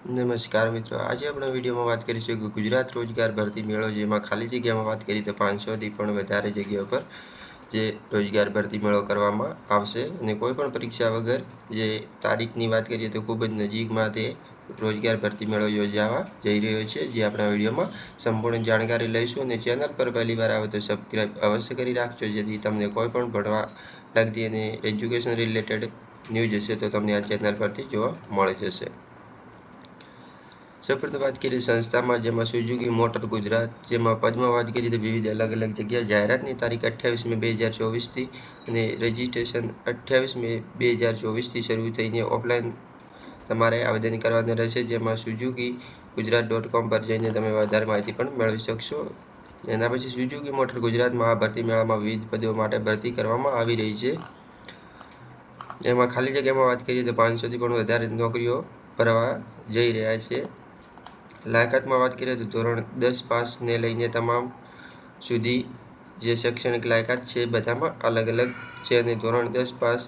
નમસ્કાર મિત્રો, આજે આપણે વિડીયોમાં વાત કરીશું કે ગુજરાત રોજગાર ભરતી મેળો જેમાં ખાલી જગ્યામાં વાત કરીએ તો પાંચસોથી પણ વધારે જગ્યાઓ પર જે રોજગાર ભરતી મેળો કરવામાં આવશે અને કોઈ પણ પરીક્ષા વગર જે તારીખની વાત કરીએ તો ખૂબ જ નજીકમાં તે રોજગાર ભરતી મેળો યોજાવા જઈ રહ્યો છે, જે આપણા વિડીયોમાં સંપૂર્ણ જાણકારી લઈશું અને ચેનલ પર પહેલી વાર આવે તો સબસ્ક્રાઈબ અવશ્ય કરી રાખજો, જેથી તમને કોઈ પણ ભણવા લગતી અને એજ્યુકેશન રિલેટેડ ન્યૂઝ હશે તો તમને આ ચેનલ પરથી જોવા મળી જશે. સૌપ્રથમ વાત કરીએ સંસ્થામાં, જેમાં સુઝુકી, મોટર ગુજરાત, જેમાં પદમાં વાત કરી તો વિવિધ અલગ અલગ જગ્યા જાહેરાતની તારીખ અઠ્યાવીસ મે બે હજાર ચોવીસથી અને રજિસ્ટ્રેશન અઠ્યાવીસ મે બે હજાર ચોવીસથી શરૂ થઈને ઓફલાઈન તમારે આવેદન કરવાનું રહેશે, જેમાં સુઝુકી ગુજરાત ડોટ કોમ પર જઈને તમે વધારે માહિતી પણ મેળવી શકશો. એના પછી સુઝુકી મોટર ગુજરાતમાં આ ભરતી મેળામાં વિવિધ પદો માટે ભરતી કરવામાં આવી રહી છે. એમાં ખાલી જગ્યામાં વાત કરીએ તો પાંચસોથી પણ વધારે નોકરીઓ ભરવા જઈ રહ્યા છે. લાયકાતમાં વાત કરીએ તો ધોરણ દસ પાસને લઈને તમામ સુધી જે શૈક્ષણિક લાયકાત છે બધામાં અલગ અલગ છે અને ધોરણ દસ પાસ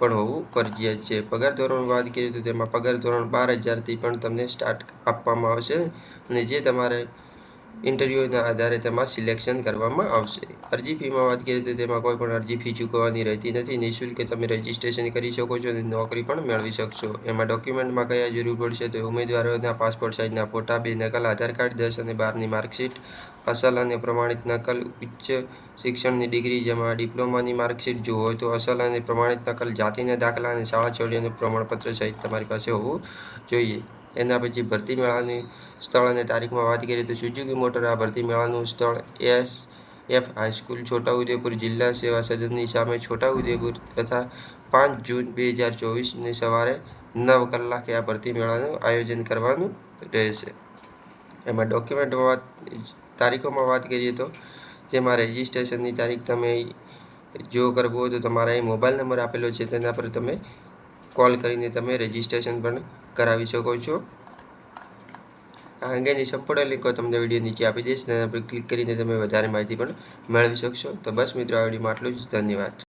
પણ હોવું ફરજિયાત છે. પગાર ધોરણ વાત કરીએ તો તેમાં પગાર ધોરણ બાર હજારથી પણ તમને સ્ટાર્ટ આપવામાં આવશે અને જે તમારે ઇન્ટરવ્યૂના આધારે તેમાં સિલેક્શન કરવામાં આવશે. અરજી ફીમાં વાત કરીએ તો તેમાં કોઈ પણ અરજી ફી ચૂકવવાની રહેતી નથી. નિઃશુલ્ક તમે રજીસ્ટ્રેશન કરી શકો છો અને નોકરી પણ મેળવી શકશો. એમાં ડોક્યુમેન્ટમાં કયા જરૂર પડશે તો ઉમેદવારોના પાસપોર્ટ સાઇઝના ફોટા, બે નકલ, આધાર કાર્ડ, દસ અને બારની માર્કશીટ, અસલ અને પ્રમાણિત નકલ, ઉચ્ચ શિક્ષણની ડિગ્રી જેમાં ડિપ્લોમાની માર્કશીટ જો હોય તો અસલ અને પ્રમાણિત નકલ, જાતિના દાખલા અને શાળા છોડીઓનું પ્રમાણપત્ર સહિત તમારી પાસે હોવું જોઈએ. એના પછી ભરતી મેળાની સ્થળ અને તારીખમાં વાત કરીએ તો સુઝુકી મોટર આ ભરતી મેળાનું સ્થળ એસ એફ હાઈસ્કૂલ છોટાઉદેપુર જિલ્લા સેવા સદનની સામે છોટાઉદેપુર તથા પાંચ જૂન બે હજાર ચોવીસની સવારે નવ કલાકે આ ભરતી મેળાનું આયોજન કરવાનું રહેશે. એમાં ડોક્યુમેન્ટમાં વાત, તારીખોમાં વાત કરીએ તો જેમાં રજિસ્ટ્રેશનની તારીખ તમે જો કરવું હોય તો તમારા અહીં મોબાઈલ નંબર આપેલો છે તેના પર તમે કોલ કરીને તમે રજિસ્ટ્રેશન પણ કરાવી શકો છો. આ અંગેની સપોર્ટ લિંકો તમને વીડિયો નીચે આપી દઈશ, તેના પર ક્લિક કરીને તમે વધારે માહિતી પણ મેળવી શકશો. તો બસ મિત્રો, આ વિડીયોમાં આટલું જ. ધન્યવાદ.